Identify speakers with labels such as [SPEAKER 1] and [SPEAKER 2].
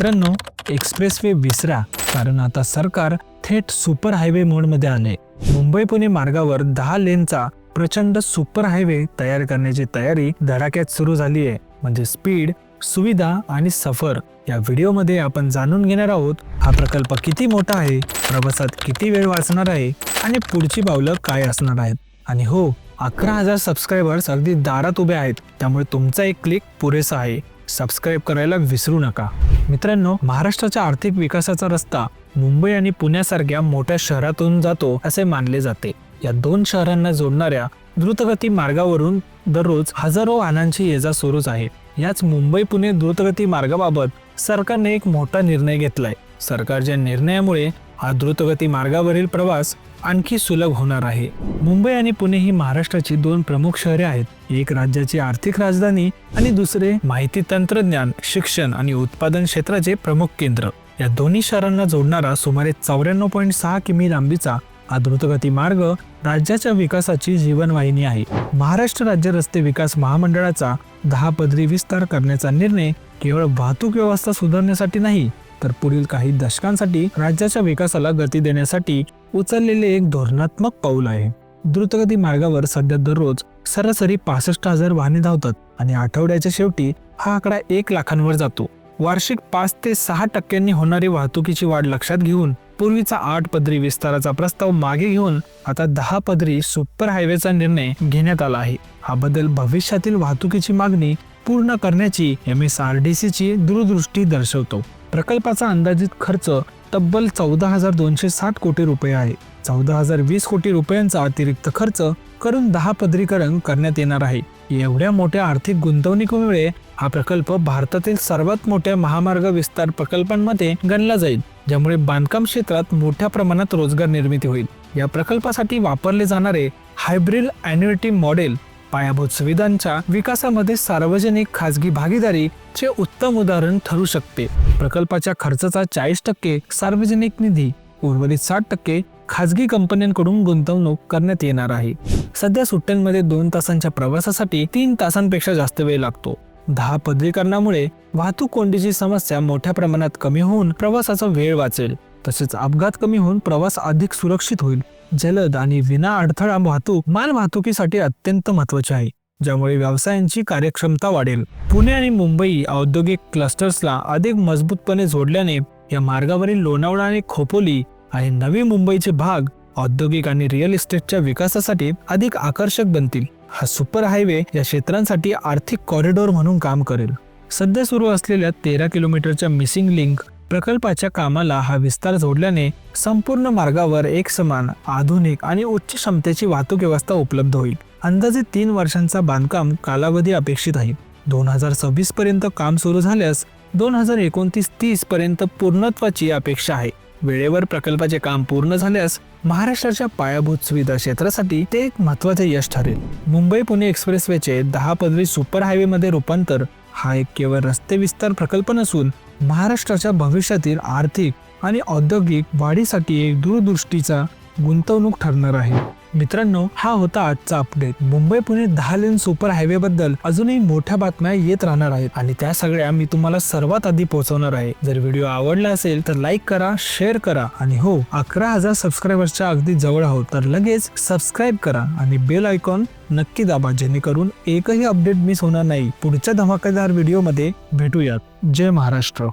[SPEAKER 1] मित्रांनो express way विसरा कारण आता सरकार थेट सुपर हायवे मोडमध्ये आले मुंबई पुणे मार्गावर दहा लेनचा प्रचंड सुपर हायवे तयार करण्याची तयारी धडाक्यात सुरू झाली आहे. म्हणजे स्पीड सुविधा आणि सफर या व्हिडिओमध्ये आपण जाणून घेणार आहोत हा प्रकल्प किती मोठा आहे प्रवासात किती वेळ वाचणार आहे आणि पुढची पावलं काय असणार आहेत. आणि हो अकरा हजार सबस्क्रायबर्स अगदी दारात उभे आहेत त्यामुळे तुमचा एक क्लिक पुरेसा आहे. सबस्क्राईब करायला विसरू नका. मित्रांनो महाराष्ट्राच्या आर्थिक विकासाचा रस्ता मुंबई आणि पुण्यासारख्या मोठ्या शहरातून जातो असे मानले जाते. या दोन शहरांना जोडणाऱ्या द्रुतगती मार्गावरून दररोज हजारो वाहनांची ये जा सुरूच आहे. याच मुंबई पुणे द्रुतगती मार्गाबाबत सरकारने एक मोठा निर्णय घेतलाय. सरकारच्या निर्णयामुळे हा द्रुतगती मार्गावरील प्रवास आणखी सुलभ होणार आहे. मुंबई आणि पुणे ही महाराष्ट्राची दोन प्रमुख शहरे आहेत. एक राज्याची आर्थिक राजधानी आणि दुसरे माहिती तंत्रज्ञान शिक्षण आणि उत्पादन क्षेत्राचे प्रमुख केंद्र. या दोन्ही शहरांना जोडणारा सुमारे चौऱ्याण्णव पॉईंट सहा किमी लांबीचा हा द्रुतगती मार्ग राज्याच्या विकासाची जीवनवाहिनी आहे. महाराष्ट्र राज्य रस्ते विकास महामंडळाचा दहा पदरी विस्तार करण्याचा निर्णय केवळ वाहतूक व्यवस्था सुधारण्यासाठी नाही तर पुढील काही दशकांसाठी राज्याच्या विकासाला गती देण्यासाठी उचललेले एक धोरणात्मक पाऊल आहे. द्रुतगती मार्गावर सध्या दररोज सरासरी पासष्ट हजार वाहने धावतात आणि आठवड्याच्या शेवटी हा आकडा एक लाखांवर जातो. वार्षिक पाच ते सहा टक्क्यांनी होणारी वाहतुकीची वाढ लक्षात घेऊन पूर्वीचा आठ पदरी विस्ताराचा प्रस्ताव मागे घेऊन आता दहा पदरी सुपर हायवेचा निर्णय घेण्यात आला आहे. हा बदल भविष्यातील वाहतुकीची मागणी पूर्ण करण्याची एम एस आर डी सीची दूरदृष्टी दर्शवतो. प्रकल्पाचा अंदाजित खर्च तब्बल चौदा हजार दोनशे साठ कोटी रुपये आहे. चौदा हजार वीस कोटी रुपयांचा अतिरिक्त खर्च करून दहा पदरीकरण करण्यात येणार आहे. एवढ्या मोठ्या आर्थिक गुंतवणुकीमुळे हा प्रकल्प भारतातील सर्वात मोठ्या महामार्ग विस्तार प्रकल्पांमध्ये गणला जाईल ज्यामुळे बांधकाम क्षेत्रात मोठ्या प्रमाणात रोजगार निर्मिती होईल. या प्रकल्पासाठी वापरले जाणारे हायब्रिड अॅन्युटी मॉडेल पायाभूत सुविधांच्या विकासामध्ये सार्वजनिक खाजगी भागीदारीचे उत्तम उदाहरण ठरू शकते. प्रकल्पाच्या खर्चाचा चाळीस टक्के सार्वजनिक निधी उर्वरित साठ टक्के खाजगी कंपन्यांकडून गुंतवणूक करण्यात येणार आहे. सध्या सुट्ट्यांमध्ये दोन तासांच्या प्रवासासाठी तीन तासांपेक्षा जास्त वेळ लागतो. दहा पदरीकरणामुळे वाहतूक कोंडीची समस्या मोठ्या प्रमाणात कमी होऊन प्रवासाचा वेळ वाचेल. तसेच अपघात कमी होऊन प्रवास अधिक सुरक्षित होईल. जलद आणि विना अडथळा वाहतूक माल वाहतुकीसाठी अत्यंत महत्त्वाचे आहे ज्यामुळे व्यवसायांची कार्यक्षमता वाढेल. पुणे आणि मुंबई औद्योगिक क्लस्टर्सला अधिक मजबूतपणे जोडल्याने या मार्गावरील लोणावळा आणि खोपोली आणि नवी मुंबईचे भाग औद्योगिक आणि रिअल इस्टेटच्या विकासासाठी अधिक आकर्षक बनतील. हा सुपर हायवे या क्षेत्रांसाठी आर्थिक कॉरिडॉर म्हणून काम करेल. सध्या सुरू असलेल्या तेरा किलोमीटरच्या मिसिंग लिंक प्रकल्पाच्या कामाला हा विस्तार जोडल्याने संपूर्ण मार्गावर एक समान आधुनिक आणि उच्च क्षमतेची वाहतूक व्यवस्था उपलब्ध होईल. अंदाजे तीन वर्षांचा बांधकाम कालावधी अपेक्षित आहे. दोन हजार सव्वीस पर्यंत काम सुरू झाल्यास दोन हजार एकोणतीस तीस पर्यंत पूर्णत्वाची अपेक्षा आहे. वेळेवर प्रकल्पाचे काम पूर्ण झाल्यास महाराष्ट्राच्या पायाभूत सुविधा क्षेत्रासाठी ते एक महत्त्वाचे यश ठरेल. मुंबई पुणे एक्सप्रेसवेचे दहा पदवी सुपर हायवे मध्ये रूपांतर हा एक केवळ रस्ते विस्तार प्रकल्प नसून महाराष्ट्राच्या भविष्यातील आर्थिक आणि औद्योगिक वाढीसाठी एक दूरदृष्टीचा गुंतवणूक ठरणार आहे. मित्रांनो हा होता आजचा अपडेट मुंबई पुणे दहा लेन सुपर हायवे बद्दल अजूनही मोठ्या बातम्या येत राहणार आहेत. आणि त्या सगळ्या मी तुम्हाला सर्वात आधी पोहोचवणार आहे. जर व्हिडिओ आवडला असेल तर लाईक करा शेअर करा. आणि हो अकरा हजार सबस्क्रायबर्सच्या अगदी जवळ आहोत तर लगेच सबस्क्राईब करा. आणि बेल आयकॉन नक्की दाबा जेणेकरून एकही अपडेट मिस होणार नाही. पुढच्या धमाकेदार व्हिडिओमध्ये भेटूयात. जय महाराष्ट्र.